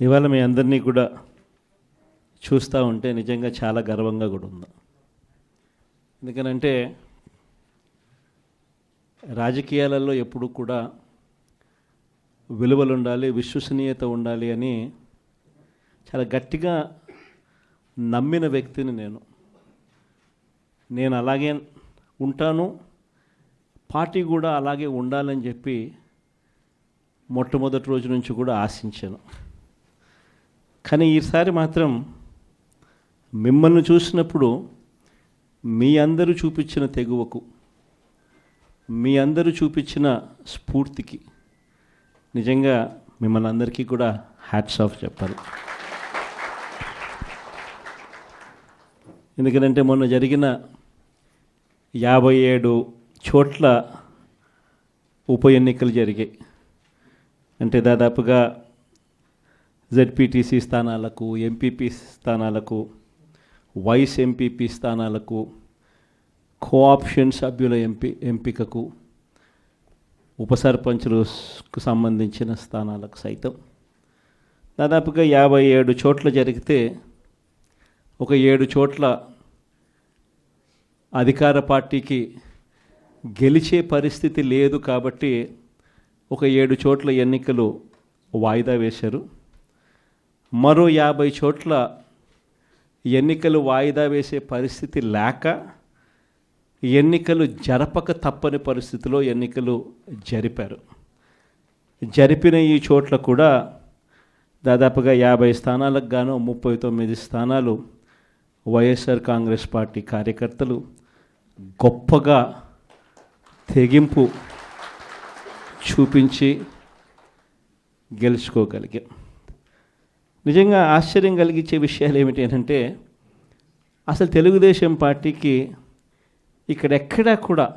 ఇవాళ మీ అందరినీ కూడా చూస్తూ ఉంటే నిజంగా చాలా గర్వంగా కూడా ఉంది ఎందుకనంటే రాజకీయాలలో ఎప్పుడు కూడా విలువలు ఉండాలి విశ్వసనీయత ఉండాలి అని చాలా గట్టిగా నమ్మిన వ్యక్తిని నేను. నేను అలాగే ఉంటాను పార్టీ కూడా అలాగే ఉండాలని చెప్పి మొట్టమొదటి రోజు నుంచి కూడా ఆశించాను. కానీ ఈసారి మాత్రం మిమ్మల్ని చూసినప్పుడు మీ అందరూ చూపించిన తెగువకు మీ అందరూ చూపించిన స్ఫూర్తికి నిజంగా మిమ్మల్ని అందరికీ కూడా హ్యాట్స్ ఆఫ్ చెప్పాలి. ఎందుకంటే మొన్న జరిగిన యాభై ఏడు చోట్ల ఉప ఎన్నికలు జరిగాయి. అంటే దాదాపుగా జెడ్పీటీసీ స్థానాలకు ఎంపీపీ స్థానాలకు వైస్ ఎంపీపీ స్థానాలకు కోఆప్షన్ సభ్యుల ఎంపీ ఎంపికకు ఉప సర్పంచులకు సంబంధించిన స్థానాలకు సైతం. దాదాపుగా యాభై ఏడు చోట్ల జరిగితే ఒక ఏడు చోట్ల అధికార పార్టీకి గెలిచే పరిస్థితి లేదు కాబట్టి ఒక ఏడు చోట్ల ఎన్నికలు వాయిదా వేశారు. మరో యాభై చోట్ల ఎన్నికలు వాయిదా వేసే పరిస్థితి లేక ఎన్నికలు జరపక తప్పని పరిస్థితిలో ఎన్నికలు జరిపారు. జరిపిన ఈ చోట్ల కూడా దాదాపుగా యాభై స్థానాలకు గాను ముప్పై తొమ్మిది స్థానాలు వైఎస్ఆర్ కాంగ్రెస్ పార్టీ కార్యకర్తలు గొప్పగా తెగింపు చూపించి గెలుచుకోగలిగాం నిజంగా ఆశ్చర్యం కలిగించే విషయాలు ఏమిటి అంటే అసలు తెలుగుదేశం పార్టీకి ఇక్కడెక్కడా కూడా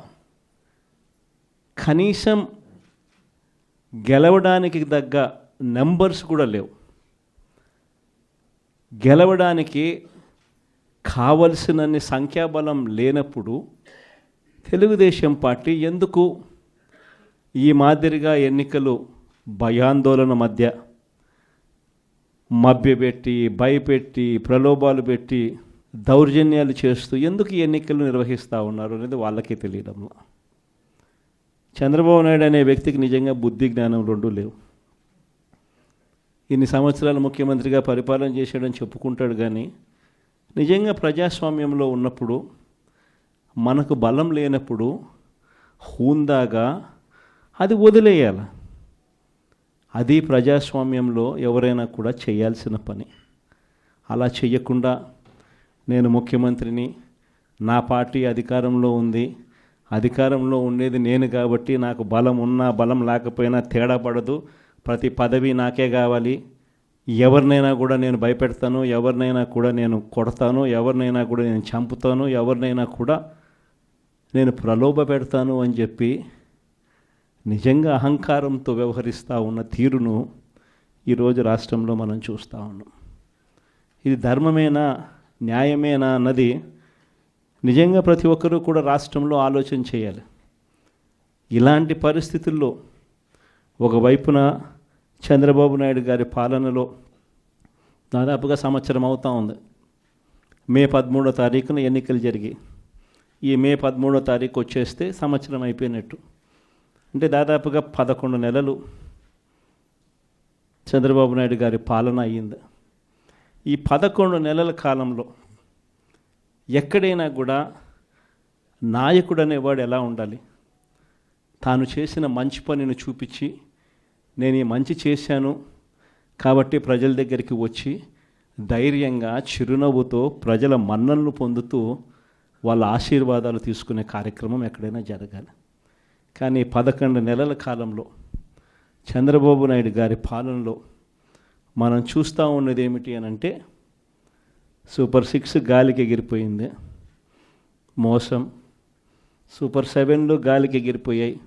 కనీసం గెలవడానికి తగ్గ నెంబర్స్ కూడా లేవు. గెలవడానికి కావలసినన్ని సంఖ్యాబలం లేనప్పుడు తెలుగుదేశం పార్టీ ఎందుకు ఈ మాదిరిగా ఎన్నికలు భయాందోళన మధ్య మభ్యపెట్టి భయపెట్టి ప్రలోభాలు పెట్టి దౌర్జన్యాలు చేస్తూ ఎందుకు ఎన్నికలు నిర్వహిస్తూ ఉన్నారు అనేది వాళ్ళకే తెలియడంలో. చంద్రబాబు నాయుడు అనే వ్యక్తికి నిజంగా బుద్ధి జ్ఞానం రెండు లేవు. ఇన్ని సంవత్సరాలు ముఖ్యమంత్రిగా పరిపాలన చేశాడని చెప్పుకుంటాడు కానీ నిజంగా ప్రజాస్వామ్యంలో ఉన్నప్పుడు మనకు బలం లేనప్పుడు హూందాగా అది వదిలేయాలి. అది ప్రజాస్వామ్యంలో ఎవరైనా కూడా చేయాల్సిన పని. అలా చేయకుండా నేను ముఖ్యమంత్రిని నా పార్టీ అధికారంలో ఉంది. అధికారంలో ఉండేది నేను కాబట్టి నాకు బలం ఉన్నా బలం లేకపోయినా తేడా పడదు. ప్రతి పదవి నాకే కావాలి. ఎవరినైనా కూడా నేను భయపెడతాను. ఎవరినైనా కూడా నేను కొడతాను. ఎవరినైనా కూడా నేను చంపుతాను. ఎవరినైనా కూడా నేను ప్రలోభ పెడతాను అని చెప్పి నిజంగా అహంకారంతో వ్యవహరిస్తూ ఉన్న తీరును ఈరోజు రాష్ట్రంలో మనం చూస్తూ ఉన్నాం. ఇది ధర్మమేనా న్యాయమేనా అన్నది నిజంగా ప్రతి ఒక్కరూ కూడా రాష్ట్రంలో ఆలోచన చేయాలి. ఇలాంటి పరిస్థితుల్లో ఒకవైపున చంద్రబాబు నాయుడు గారి పాలనలో దాదాపుగా సంవత్సరం అవుతా ఉంది. మే పదమూడో తారీఖున ఎన్నికలు జరిగి ఈ మే పదమూడో తారీఖు వచ్చేస్తే సంవత్సరం అయిపోయినట్టు. అంటే దాదాపుగా పదకొండు నెలలు చంద్రబాబు నాయుడు గారి పాలన అయ్యింది. ఈ పదకొండు నెలల కాలంలో ఎక్కడైనా కూడా నాయకుడు అనేవాడు ఎలా ఉండాలి? తాను చేసిన మంచి పనిని చూపించి నేను ఈ మంచి చేశాను కాబట్టి ప్రజల దగ్గరికి వచ్చి ధైర్యంగా చిరునవ్వుతో ప్రజల మన్ననలు పొందుతూ వాళ్ళ ఆశీర్వాదాలు తీసుకునే కార్యక్రమం ఎక్కడైనా జరగాలి. కానీ పదకొండు నెలల కాలంలో చంద్రబాబు నాయుడు గారి పాలనలో మనం చూస్తూ ఉన్నది ఏమిటి అని అంటే సూపర్ సిక్స్ గాలికి ఎగిరిపోయింది. మోసం. సూపర్ సెవెన్లు గాలికి ఎగిరిపోయాయి.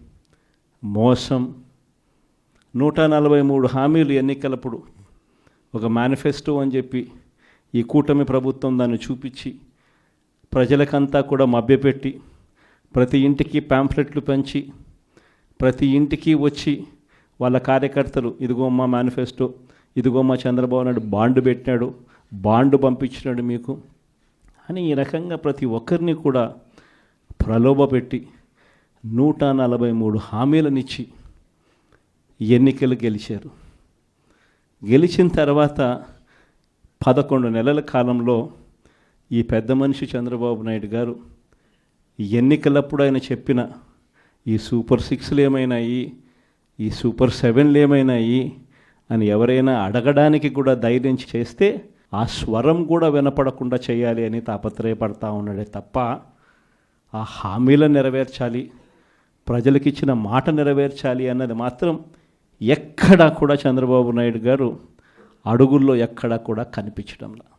మోసం. నూట నలభై మూడు హామీలు ఎన్నికలప్పుడు ఒక మేనిఫెస్టో అని చెప్పి ఈ కూటమి ప్రభుత్వం దాన్ని చూపించి ప్రజలకంతా కూడా మభ్యపెట్టి ప్రతి ఇంటికి ప్యాంఫ్లెట్లు పంచి ప్రతి ఇంటికి వచ్చి వాళ్ళ కార్యకర్తలు ఇదిగో మా మేనిఫెస్టో ఇదిగో మా చంద్రబాబు నాయుడు బాండ్ పెట్టినాడు బాండ్ పంపించినాడు మీకు అని ఈ రకంగా ప్రతి ఒక్కరిని కూడా ప్రలోభపెట్టి నూట నలభై మూడు హామీలనిచ్చి ఎన్నికలు గెలిచారు. గెలిచిన తర్వాత పదకొండు నెలల కాలంలో ఈ పెద్ద మనిషి చంద్రబాబు నాయుడు గారు ఎన్నికలప్పుడు ఆయన చెప్పిన ఈ సూపర్ సిక్స్లు ఏమైనాయి? ఈ సూపర్ సెవెన్లు ఏమైనాయి? అని ఎవరైనా అడగడానికి కూడా ధైర్యం చేస్తే ఆ స్వరం కూడా వినపడకుండా చేయాలి అని తాపత్రయపడతా ఉన్నాడే తప్ప ఆ హామీలను నెరవేర్చాలి ప్రజలకు ఇచ్చిన మాట నెరవేర్చాలి అన్నది మాత్రం ఎక్కడా కూడా చంద్రబాబు నాయుడు గారు అడుగుల్లో ఎక్కడా కూడా కనిపించడంలా